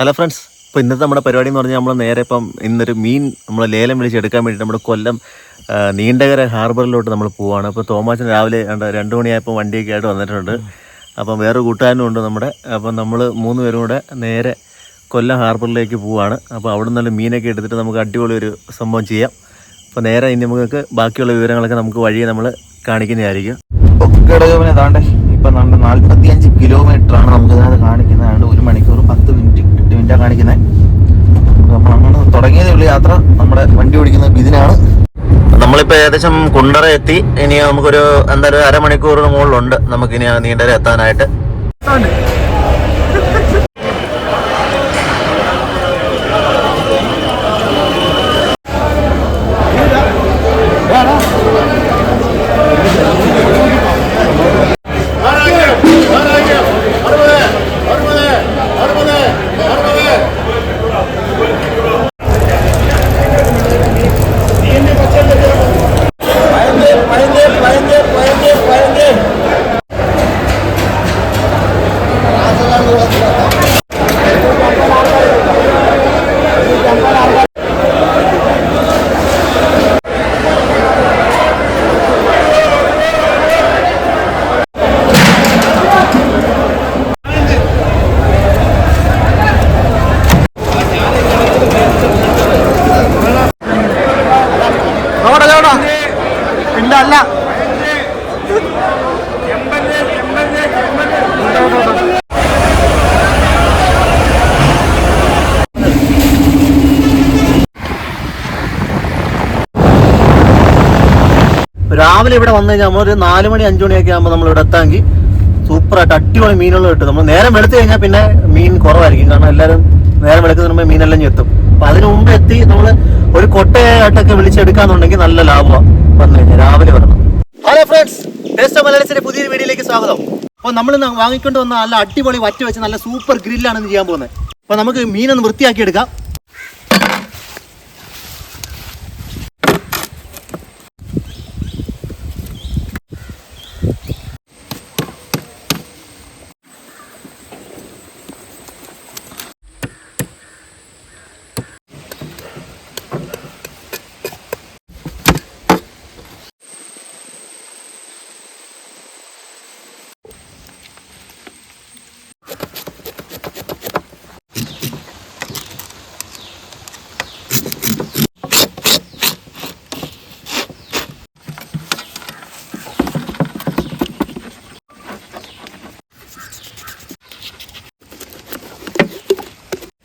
Hello friends ഇപ്പോൾ ഇന്നത്തെ നമ്മുടെ പരിപാടി എന്ന് പറഞ്ഞാൽ നമ്മൾ നേരെ ഇപ്പം ഇന്നൊരു മീൻ നമ്മൾ ലേലം വിളിച്ചെടുക്കാൻ വേണ്ടി നമ്മുടെ കൊല്ലം നീണ്ടകര ഹാർബറിലോട്ട് നമ്മൾ പോവുകയാണ് അപ്പോൾ തോമാച്ചൻ രാവിലെ രണ്ട് മണിയായപ്പോൾ വണ്ടിയൊക്കെ ആയിട്ട് വന്നിട്ടുണ്ട്. അപ്പം വേറെ കൂട്ടുകാരനും ഉണ്ട് നമ്മുടെ. അപ്പം നമ്മൾ മൂന്ന് പേരും കൂടെ നേരെ കൊല്ലം ഹാർബറിലേക്ക് പോവാണ്. അപ്പോൾ അവിടെ നിന്നുള്ള മീനൊക്കെ എടുത്തിട്ട് നമുക്ക് അടിപൊളി ഒരു സംഭവം ചെയ്യാം. അപ്പോൾ നേരെ ഇനി നമുക്ക് ബാക്കിയുള്ള വിവരങ്ങളൊക്കെ നമുക്ക് വഴിയെ നമ്മൾ കാണിക്കുന്നതായിരിക്കും. താണ്ടെ? ഇപ്പൊ നമ്മുടെ നാല്പത്തിയഞ്ച് കിലോമീറ്റർ ആണ് നമുക്ക് ഇതിനകത്ത് കാണിക്കുന്നത്. അതുകൊണ്ട് ഒരു മണിക്കൂർ പത്ത് മിനിറ്റ് എട്ട് മിനിറ്റാണ് കാണിക്കുന്നത് നമ്മൾ അങ്ങനെ തുടങ്ങിയതേ ഉള്ളൂ യാത്ര. നമ്മുടെ വണ്ടി ഓടിക്കുന്ന ബിദിനാണ്. നമ്മളിപ്പോൾ ഏകദേശം കുണ്ടറ എത്തി. ഇനി നമുക്കൊരു എന്തായാലും അരമണിക്കൂറിന് മുകളിലുണ്ട്. നമുക്കിനി നീണ്ടര എത്താനായിട്ട് പിന്നെ അല്ല രാവിലെ ഇവിടെ വന്നു കഴിഞ്ഞാൽ നമ്മളൊരു നാല് മണി അഞ്ചു മണിയൊക്കെ ആകുമ്പോൾ നമ്മൾ ഇവിടെ എത്താമെങ്കിൽ സൂപ്പറായിട്ട് അടിപൊളി മീനുകൾ കിട്ടും. നമ്മൾ നേരം വെളുത്തു കഴിഞ്ഞാൽ പിന്നെ മീൻ കുറവായിരിക്കും. കാരണം എല്ലാവരും നേരം വെളുക്കുന്നതിന് മുമ്പേ മീനെല്ലാം എത്തും അപ്പൊ അതിന് മുമ്പ് എത്തി നമ്മൾ ഒരു കൊട്ടയായിട്ടൊക്കെ വിളിച്ചെടുക്കാന്നുണ്ടെങ്കിൽ നല്ല ലാഭമാണ് വന്നു കഴിഞ്ഞാൽ രാവിലെ വരണം. ഹലോ ഫ്രണ്ട്സ് ടേസ്റ്റ് മലയാളത്തിന്റെ പുതിയൊരു വീഡിയോയിലേക്ക് സ്വാഗതം. അപ്പോൾ നമ്മൾ വാങ്ങിക്കൊണ്ട് വന്ന നല്ല അടിപൊളി വറ്റ വെച്ച് നല്ല സൂപ്പർ ഗ്രില്ലാണ് ചെയ്യാൻ പോകുന്നത്. അപ്പോൾ നമുക്ക് മീനൊന്ന് വൃത്തിയാക്കി എടുക്കാം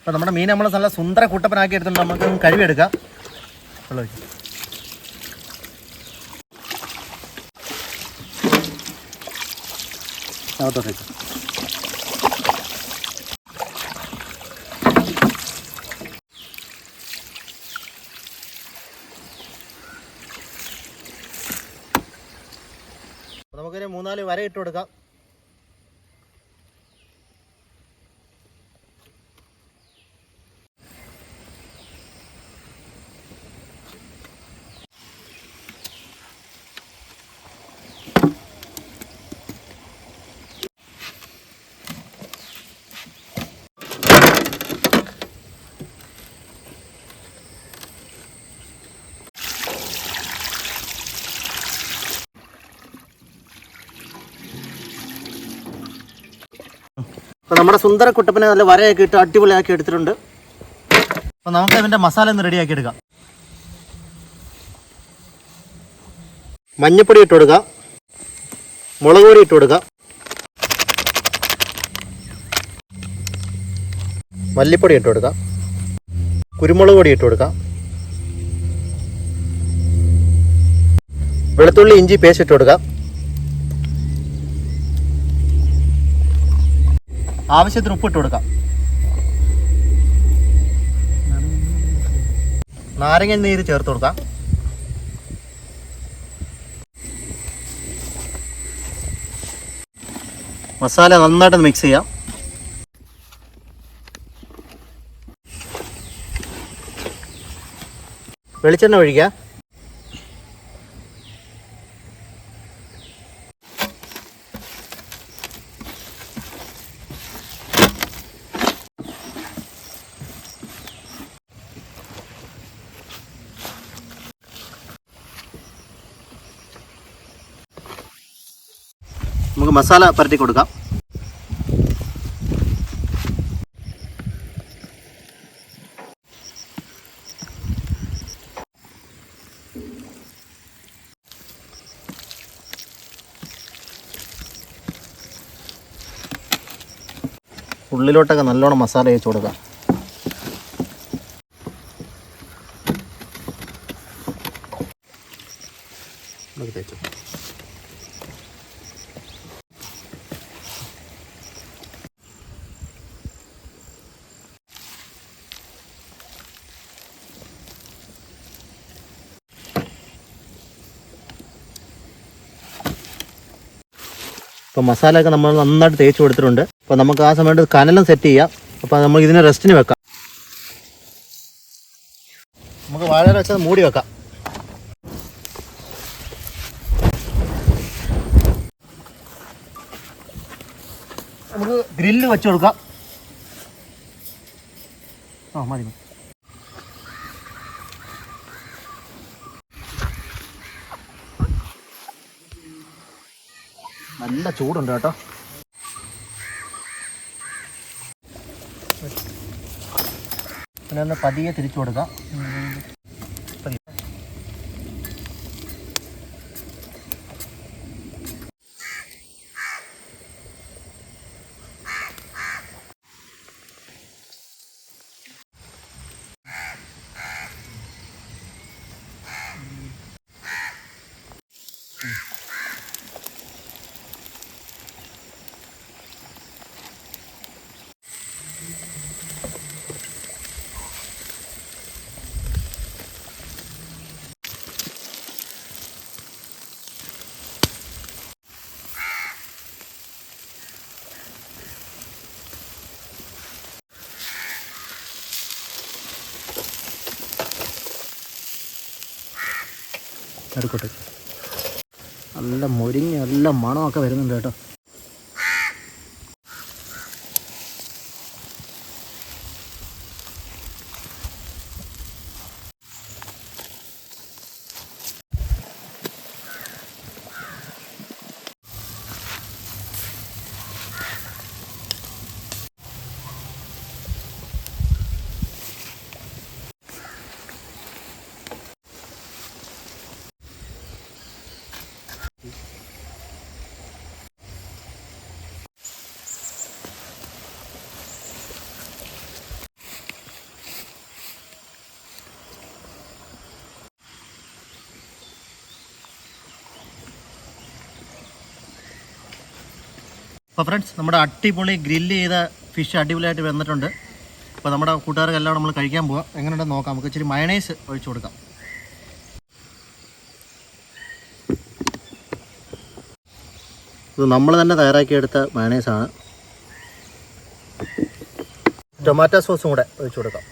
അപ്പോൾ നമ്മുടെ മീൻ നമ്മൾ നല്ല സുന്ദര കൂട്ടപ്പനാക്കി എടുത്തിട്ട് നമുക്ക് കഴിവെടുക്കാം വെള്ളം ഒഴിച്ച്. അകത്തോട്ട് വെക്കാം അപ്പോൾ നമുക്കൊരു മൂന്നാൽ വര ഇട്ട് കൊടുക്കാം. നമ്മുടെ സുന്ദര കുട്ടപ്പനെ നല്ല വരയൊക്കെ ഇട്ട് അടിപൊളിയാക്കി എടുത്തിട്ടുണ്ട്. അപ്പോൾ നമുക്ക് അതിന്റെ മസാല ഒന്ന് റെഡിയാക്കി എടുക്കാം. മഞ്ഞപ്പൊടി ഇട്ട് കൊടുക്കുക മുളക് പൊടി ഇട്ട് കൊടുക്കുക മല്ലിപ്പൊടി ഇട്ട് കൊടുക്കുക കുരുമുളക് പൊടി ഇട്ട് കൊടുക്കുക വെളുത്തുള്ളി ഇഞ്ചി പേസ്റ്റ് ഇട്ട് കൊടുക്കുക ആവശ്യത്തിന് ഉപ്പിട്ട് കൊടുക്കാം. നാരങ്ങ നീര് ചേർത്ത് കൊടുക്കാം. മസാല നന്നായിട്ട് മിക്സ് ചെയ്യാം. വെളിച്ചെണ്ണ ഒഴിക്കുക. നമുക്ക് മസാല പരട്ടി കൊടുക്കാം. ഉള്ളിലോട്ടൊക്കെ നല്ലോണം മസാല തേച്ച് കൊടുക്കാം. ഇപ്പോൾ മസാലയൊക്കെ നമ്മൾ നന്നായിട്ട് തേച്ച് കൊടുത്തിട്ടുണ്ട്. അപ്പോൾ നമുക്ക് ആ സമയത്ത് കനലും സെറ്റ് ചെയ്യാം. അപ്പോൾ നമ്മൾ ഇതിനെ റെസ്റ്റിന് വെക്കാം. നമുക്ക് വാഴ വെച്ചത് മൂടി വെക്കാം. നമുക്ക് ഗ്രില്ല് വെച്ച് കൊടുക്കാം. ആ മതി മതി. നല്ല ചൂടുണ്ട് കേട്ടോ. പിന്നെ ഒന്ന് പതിയെ തിരിച്ചു കൊടുക്കാം. എടുക്കട്ടെ. നല്ല മുരിങ്ങ നല്ല മണമൊക്കെ വരുന്നുണ്ട് കേട്ടോ. അപ്പോൾ ഫ്രണ്ട്സ് നമ്മുടെ അടിപൊളി ഗ്രില്ല് ചെയ്ത ഫിഷ് അടിപൊളിയായിട്ട് വന്നിട്ടുണ്ട്. അപ്പോൾ നമ്മുടെ കൂട്ടുകാർക്കെല്ലാം നമ്മൾ കഴിക്കാൻ പോവാം. എങ്ങനെയുണ്ടെന്ന് നോക്കാം. നമുക്ക് ഇച്ചിരി മയണൈസ് ഒഴിച്ചു കൊടുക്കാം. ഇത് നമ്മൾ തന്നെ തയ്യാറാക്കിയെടുത്ത മയണൈസാണ് ടൊമാറ്റോ സോസും കൂടെ ഒഴിച്ചു കൊടുക്കാം.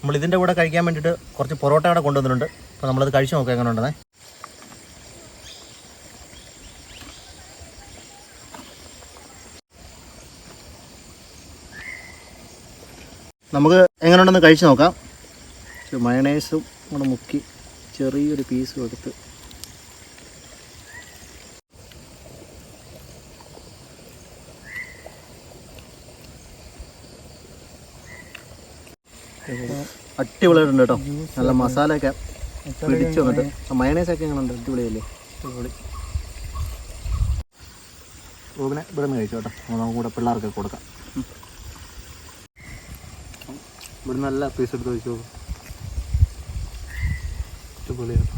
നമ്മൾ ഇതിന്റെ കൂടെ കഴിക്കാൻ വേണ്ടിയിട്ട് കുറച്ച് പൊറോട്ട കൂടെ കൊണ്ടുവന്നിട്ടുണ്ട്. അപ്പോൾ നമ്മളത് കഴിച്ച് നോക്കാം എങ്ങനെ ഉണ്ടെന്നേ നമുക്ക് എങ്ങനെ ഉണ്ടെന്ന് കഴിച്ച് നോക്കാം. മയണൈസും കൂടെ മുക്കി ചെറിയൊരു പീസും എടുത്ത്. അടിപൊളിയായിട്ടുണ്ട് കേട്ടോ. നല്ല മസാലയൊക്കെ. പിടിച്ചു വന്നിട്ട് മയണൈസ് ഒക്കെ എങ്ങനെ ഉണ്ട് അടിപൊളിയല്ലേ? അടിപൊളി. റൂബിനെ ഇവിടെ നിന്ന് കഴിച്ചു നമുക്ക് കൂടെ പിള്ളേർക്ക് കൊടുക്കാം. ഇവിടെ നല്ല പീസ് എടുത്ത് വെച്ചു അടിപൊളിയാണ്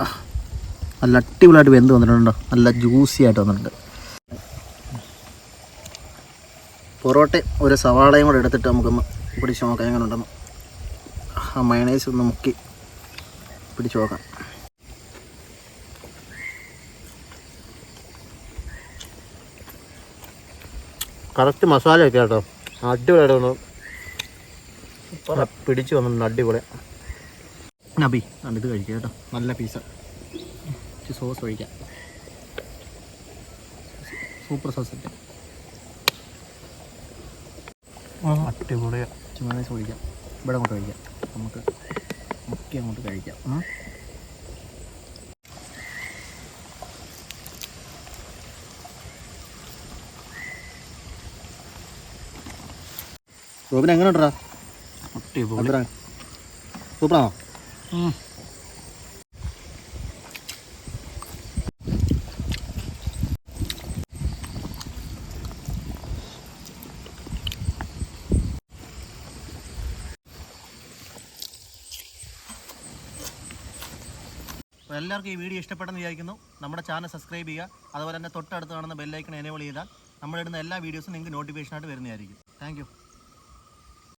ആ, നല്ല അടിപൊളിയായിട്ട് വെന്ത് വന്നിട്ടുണ്ടോ? നല്ല ജ്യൂസി ആയിട്ട് വന്നിട്ടുണ്ട്. പൊറോട്ടയും ഒരു സവാളയും കൂടെ എടുത്തിട്ട് നമുക്കൊന്ന് പിടിച്ച് നോക്കാം എങ്ങനെ ഉണ്ടെന്ന് ആ മയണൈസ് ഒന്ന് മുക്കി. പിടിച്ച് നോക്കാം. കറക്റ്റ് മസാല ഒക്കെ കേട്ടോ. അടിപൊളിയായിട്ട് വന്നു. പിടിച്ചു വന്നിട്ടുണ്ട് അടിപൊളി നബി ഇത് കഴിക്കുക കേട്ടോ. നല്ല പീസ സോസ് ഒഴിക്കാം. സൂപ്പർ സോസ് അടിപൊളിയാണ് ചുമ്മാ ഒഴിക്കാം. ഇവിടെ അങ്ങോട്ട് കഴിക്കാം. നമുക്ക് മുക്കി അങ്ങോട്ട് കഴിക്കാം. റോബിൻ എങ്ങനെ ഉണ്ടാ സൂപ്പറാണോ? എല്ലാവർക്കും ഈ വീഡിയോ ഇഷ്ടപ്പെട്ടെന്ന് വിചാരിക്കുന്നു. നമ്മുടെ ചാനൽ സബ്സ്ക്രൈബ് ചെയ്യുക. അതുപോലെ തന്നെ തൊട്ടടുത്ത് കാണുന്ന ബെല്ലൈക്കൺ എനേബിൾ ചെയ്താൽ നമ്മളിടുന്ന എല്ലാ വീഡിയോസും നിങ്ങൾക്ക് നോട്ടിഫിക്കേഷനായിട്ട് വരുന്നതായിരിക്കും. താങ്ക്